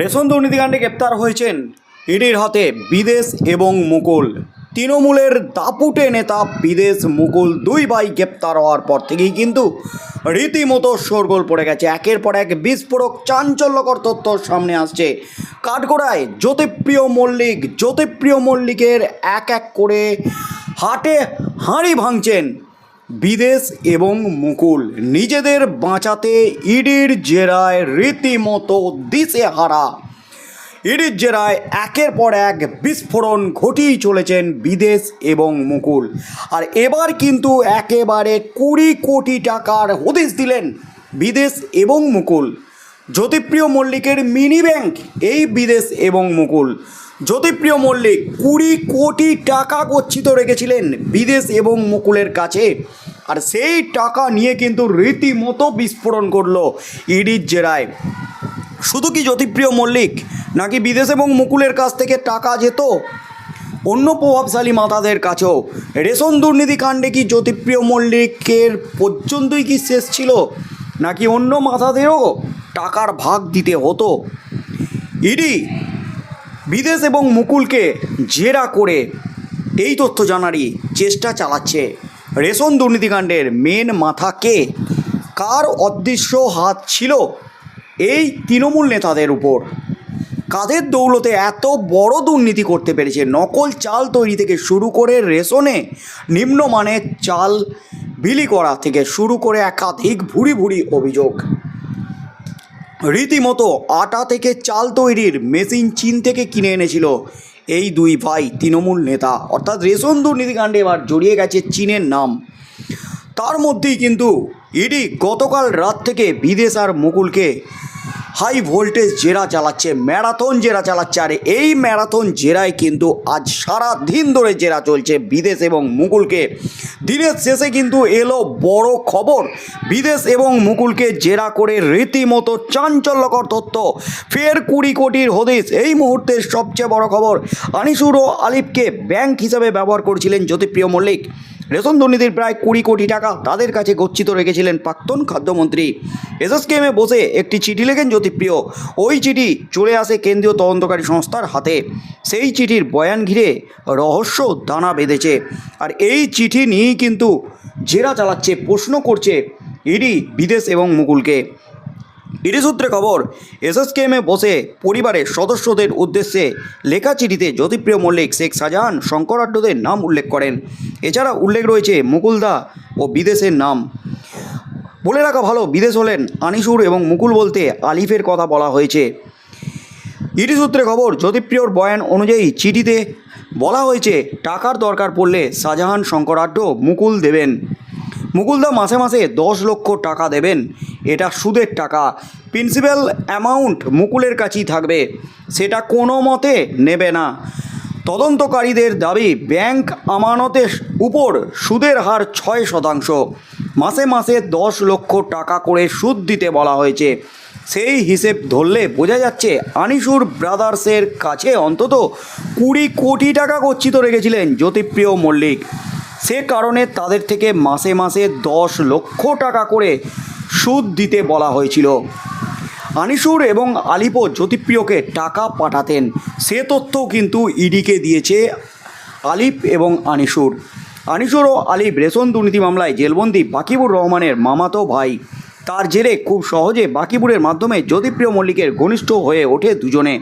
Ration দুর্নীতিকাণ্ডে গ্রেপ্তার হয়েছেন ইডির হাতে বিদেশ এবং মুকুল। তৃণমূলের দাপুটে নেতা বিদেশ মুকুল দুই ভাই গ্রেপ্তার হওয়ার পর থেকেই কিন্তু রীতিমতো শোরগোল পড়ে গেছে। একের পর এক বিস্ফোরক চাঞ্চল্যকর তথ্য সামনে আসছে। কাঠগোড়ায় জ্যোতিপ্রিয় মল্লিক, জ্যোতিপ্রিয় মল্লিকের এক এক করে হাটে হাঁড়ি ভাঙছেন বিদেশ এবং মুকুল নিজেদের বাঁচাতে ইডির জেরায় রীতিমতো দিশে হারা ইডির জেরায় একের পর এক বিস্ফোরণ ঘটিয়ে চলেছেন বিদেশ এবং মুকুল। আর এবার কিন্তু একেবারে কুড়ি কোটি টাকার হদিশ দিলেন বিদেশ এবং মুকুল। জ্যোতিপ্রিয় মল্লিকের মিনি ব্যাংক এই বিদেশ এবং মুকুল। জ্যোতিপ্রিয় মল্লিক কুড়ি কোটি টাকা গচ্ছিত রেখেছিলেন বিদেশ এবং মুকুলের কাছে। আর সেই টাকা নিয়ে কিন্তু রীতিমতো বিস্ফোরণ করল ইডির জেরায়। শুধু কি জ্যোতিপ্রিয় মল্লিক নাকি বিদেশ এবং মুকুলের কাছ থেকে টাকা যেত? অন্য প্রভাবশালী মাতাদের কাছেও। রেশন দুর্নীতি কাণ্ডে কি জ্যোতিপ্রিয় মল্লিকের পর্যন্তই কি শেষ ছিল? নাকি অন্য মাতাদেরও টাকার ভাগ দিতে হতো। ইডি, বিদেশ এবং মুকুলকে জেরা করে এই তথ্য জানারই চেষ্টা চালাচ্ছে। রেশন দুর্নীতিকাণ্ডের মেন মাথা কে? কার অদৃশ্য হাত ছিল এই তৃণমূল নেতাদের উপর? কাদের দৌলতে এত বড় দুর্নীতি করতে পেরেছে? নকল চাল তৈরি থেকে শুরু করে রেশনে নিম্নমানের চাল বিলি করা থেকে শুরু করে একাধিক ভুরি ভুরি অভিযোগ। রীতিমতো আটা থেকে চাল তৈরির মেশিন চীন থেকে কিনে এনেছিল। এই দুই ভাই তৃণমূল নেতা, অর্থাৎ রেশন দুর্নীতিকাণ্ডে এবার জড়িয়ে গেছে চীনের নাম। তার মধ্যেই কিন্তু ইডি গতকাল রাত থেকে বিদেশ আর মুকুলকে হাই ভোল্টেজ জেরা চালাচ্ছে, ম্যারাথন জেরা চালাচ্ছে, আর এই ম্যারাথন জেরায় কিন্তু আজ সারা দিন ধরে জেরা চলছে বিদেশ এবং মুকুলকে। দিনের শেষে কিন্তু এলো বড় খবর, বিদেশ এবং মুকুলকে জেরা করে রীতিমতো চাঞ্চল্যকর তথ্য। ফের কুড়ি কোটির হদিস এই মুহূর্তের সবচেয়ে বড় খবর, আনিসুর ও আলিফকে ব্যাংক হিসাবে ব্যবহার করছিলেন জ্যোতিপ্রিয় মল্লিক। রেশন দুর্নীতির প্রায় কুড়ি কোটি টাকা তাদের কাছে গচ্ছিত রেখেছিলেন প্রাক্তন খাদ্যমন্ত্রী। এসএসকেএমে বসে একটি চিঠি লেখেন জ্যোতিপ্রিয়। ওই চিঠি চলে আসে কেন্দ্রীয় তদন্তকারী সংস্থার হাতে। সেই চিঠির বয়ান ঘিরে রহস্য দানা বেঁধেছে। আর এই চিঠি নিয়েই কিন্তু জেরা চালাচ্ছে, প্রশ্ন করছে ইডি, বিদেশ এবং মুকুলকে। ইডি সূত্রে খবর, এসএসকেএমে বসে পরিবারের সদস্যদের উদ্দেশ্যে লেখা চিঠিতে জ্যোতিপ্রিয় মল্লিক, শেখ শাহজাহান শঙ্করাঢ্যদের নাম উল্লেখ করেন। এছাড়া উল্লেখ রয়েছে মুকুলদা ও বিদেশের নাম। বলে রাখা ভালো, বিদেশ হলেন আনিসুর এবং মুকুল বলতে আলিফের কথা বলা হয়েছে। ইডি সূত্রে খবর, জ্যোতিপ্রিয়র বয়ান অনুযায়ী চিঠিতে বলা হয়েছে, টাকার দরকার পড়লে শাহজাহান শঙ্করাঢ্য মুকুল দেবেন। মুকুলদা মাসে মাসে দশ লক্ষ টাকা দেবেন। এটা সুদের টাকা। প্রিন্সিপাল অ্যামাউন্ট মুকুলের কাছেই থাকবে। সেটা কোনো মতে নেবে না। তদন্তকারীদের দাবি, ব্যাংক আমানতের উপর সুদের হার ছয় শতাংশ। মাসে মাসে দশ লক্ষ টাকা করে সুদ দিতে বলা হয়েছে। সেই হিসেব ধরলে বোঝা যাচ্ছে, আনিসুর ব্রাদার্সের কাছে অন্তত কুড়ি কোটি টাকা গচ্ছিত রেখেছিলেন জ্যোতিপ্রিয় মল্লিক। সে কারণে তাদের থেকে মাসে মাসে দশ লক্ষ টাকা করে সুদ দিতে বলা হয়েছিল। আনিসুর এবং আলিপো জ্যোতিপ্রিয়কে টাকা পাঠাতেন। সে তথ্য কিন্তু ইডিকে দিয়েছে আলিপ এবং আনিসুর। আনিসুর ও আলিপ রেশন দুর্নীতি মামলায় জেলবন্দি বাকিবুর রহমানের মামাতো ভাই। তার জেরে খুব সহজে বাকিবুরের মাধ্যমে জ্যোতিপ্রিয় মল্লিকের ঘনিষ্ঠ হয়ে ওঠে দুজনে।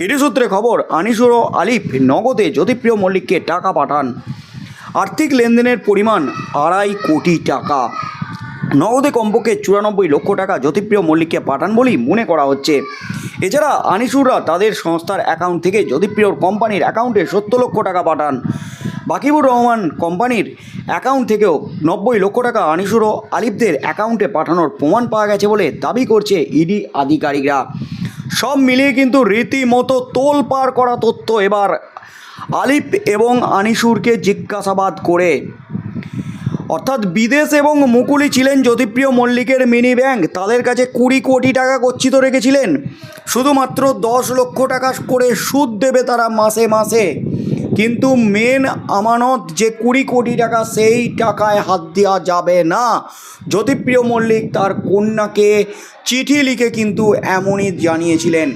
ইডি সূত্রে খবর, আনিসুর ও আলিফ নগদে জ্যোতিপ্রিয় মল্লিককে টাকা পাঠান। আর্থিক লেনদেনের পরিমাণ আড়াই কোটি টাকা। নগদে কমপক্ষে চুরানব্বই লক্ষ টাকা জ্যোতিপ্রিয় মল্লিককে পাঠান বলেই মনে করা হচ্ছে। এছাড়া আনিসুররা তাদের সংস্থার অ্যাকাউন্ট থেকে জ্যোতিপ্রিয়র কোম্পানির অ্যাকাউন্টে সত্তর লক্ষ টাকা পাঠান। বাকিবুর রহমান কোম্পানির অ্যাকাউন্ট থেকেও নব্বই লক্ষ টাকা আনিসুর ও আলিফদের অ্যাকাউন্টে পাঠানোর প্রমাণ পাওয়া গেছে বলে দাবি করছে ইডি আধিকারিকরা। সব মিলিয়ে কিন্তু রীতিমতো তোল পার করা তথ্য এবার আলিফ এবং আনিসুরকে জিজ্ঞাসাবাদ করে। অর্থাৎ বিদেশ এবং মুকুলি ছিলেন জ্যোতিপ্রিয় মল্লিকের মিনি ব্যাংক। তাদের কাছে কুড়ি কোটি টাকা গচ্ছিত রেখেছিলেন। শুধুমাত্র দশ লক্ষ টাকা করে সুদ দেবে তারা মাসে মাসে। কিন্তু মেন আমানত যে কুড়ি কোটি টাকা, সেই টাকায় হাত দেওয়া যাবে না। জ্যোতিপ্রিয় মল্লিক তার কন্যাকে চিঠি লিখে কিন্তু এমনই জানিয়েছিলেন।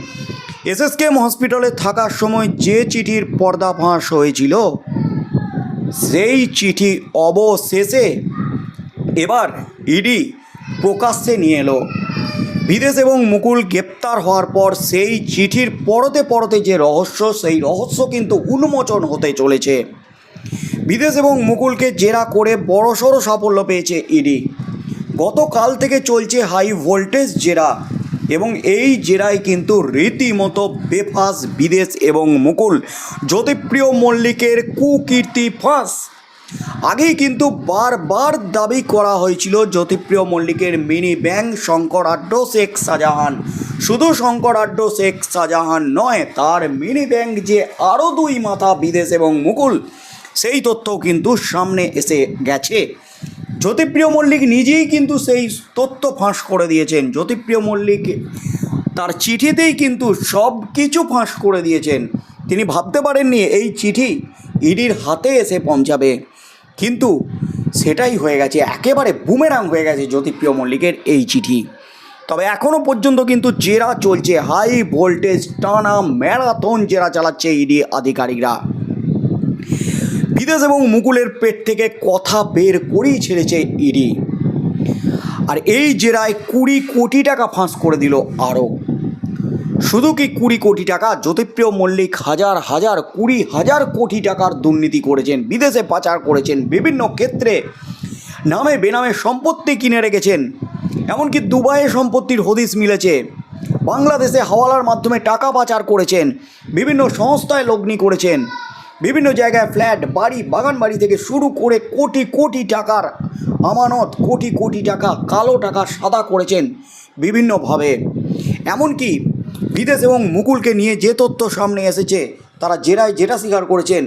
এসএসকেএম হসপিটালে থাকার সময় যে চিঠির পর্দাফাঁস হয়েছিল সেই চিঠি অবশেষে এবার ইডি প্রকাশ্যে নিয়ে এলো। বিদেশ এবং মুকুল গ্রেপ্তার হওয়ার পর সেই চিঠির পরতে পরতে যে রহস্য, সেই রহস্য কিন্তু উন্মোচন হতে চলেছে। বিদেশ এবং মুকুলকে জেরা করে বড়সড় সাফল্য পেয়েছে ইডি। গতকাল থেকে চলছে হাই ভোল্টেজ জেরা। এবং এই জেরায় কিন্তু রীতিমতো বেফাস বিদেশ এবং মুকুল জ্যোতিপ্রিয় মল্লিকের কুকীর্তি ফাঁস। আগেই কিন্তু বারবার দাবি করা হয়েছিল জ্যোতিপ্রিয় মল্লিকের মিনি ব্যাংক শঙ্কর আড্ডো শেখ শাহজাহান। শুধু শঙ্কর আড্ডো শেখ শাহজাহান নয়, তার মিনি ব্যাংক যে আরও দুই মাথা বিদেশ এবং মুকুল, সেই তথ্যও কিন্তু সামনে এসে গেছে। জ্যোতিপ্রিয় মল্লিক নিজেই কিন্তু সেই তথ্য ফাঁস করে দিয়েছেন। জ্যোতিপ্রিয় মল্লিক তার চিঠিতেই কিন্তু সব কিছু ফাঁস করে দিয়েছেন। তিনি ভাবতে পারেননি এই চিঠি ইডির হাতে এসে পৌঁছাবে। কিন্তু সেটাই হয়ে গেছে, একেবারে বুমেরাং হয়ে গেছে জ্যোতিপ্রিয় মল্লিকের এই চিঠি। তবে এখনও পর্যন্ত কিন্তু জেরা চলছে, হাই ভোল্টেজ টানা ম্যারাথন জেরা চালাচ্ছে ইডি আধিকারিকরা। বিদেশ এবং মুকুলের পেট থেকে কথা বের করেই ছেড়েছে ইডি। আর এই জেরায় কুড়ি কোটি টাকা ফাঁস করে দিল আরও। শুধু কি কুড়ি কোটি টাকা? জ্যোতিপ্রিয় মল্লিক হাজার হাজার, কুড়ি হাজার কোটি টাকার দুর্নীতি করেছেন, বিদেশে পাচার করেছেন, বিভিন্ন ক্ষেত্রে নামে বেনামে সম্পত্তি কিনে রেখেছেন। এমনকি দুবাইয়ে সম্পত্তির হদিস মিলেছে। বাংলাদেশে হাওয়ালার মাধ্যমে টাকা পাচার করেছেন, বিভিন্ন সংস্থায় লগ্নি করেছেন। বিভিন্ন জায়গায় ফ্ল্যাট, বাড়ি, বাগান বাড়ি থেকে শুরু করে কোটি কোটি টাকার আমানত, কোটি কোটি টাকা, কালো টাকা সাদা করেছেন বিভিন্নভাবে। এমনকি বিদেশ এবং মুকুলকে নিয়ে যে তথ্য সামনে এসেছে, তারা জেরায় যেটা স্বীকার করেছেন।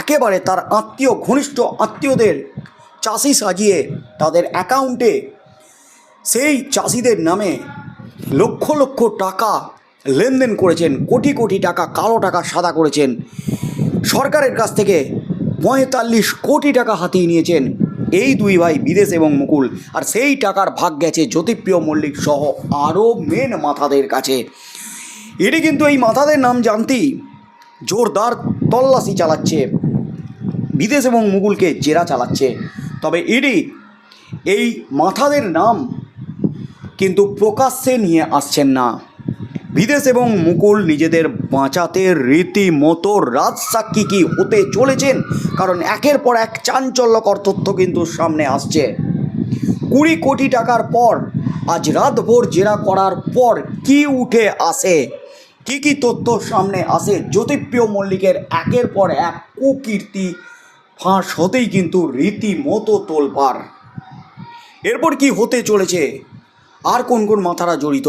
একেবারে তার আত্মীয়, ঘনিষ্ঠ আত্মীয়দের চাষি সাজিয়ে তাদের অ্যাকাউন্টে সেই চাষিদের নামে লক্ষ লক্ষ টাকা লেনদেন করেছেন, কোটি কোটি টাকা, কালো টাকা সাদা করেছেন। সরকারের কাছ থেকে পঁয়তাল্লিশ কোটি টাকা হাতিয়ে নিয়েছেন এই দুই ভাই, বিদেশ এবং মুকুল। আর সেই টাকার ভাগ গেছে জ্যোতিপ্রিয় মল্লিক সহ আরও মেন মাথাদের কাছে। এটি কিন্তু এই মাথাদের নাম জানতেই জোরদার তল্লাশি চালাচ্ছে। বিদেশ এবং মুকুলকে জেরা চালাচ্ছে। তবে ইডি এই মাথাদের নাম কিন্তু প্রকাশ্যে নিয়ে আসছেন না। বিদেশ এবং মুকুল নিজেদের বাঁচাতে রীতিমতো রাজসাক্ষী কি হতে চলেছেন? কারণ একের পর এক চাঞ্চল্যকর তথ্য কিন্তু সামনে আসছে। কুড়ি কোটি টাকার পর, আজ রাতভর জেরা করার পর কি উঠে আসে? কি কি তথ্য সামনে আসে? জ্যোতিপ্রিয় মল্লিকের একের পর এক কুকীর্তি ফাঁস হতেই কিন্তু রীতিমতো তোলপাড়। এরপর কি হতে চলেছে? আর কোন কোন মাথারা জড়িত?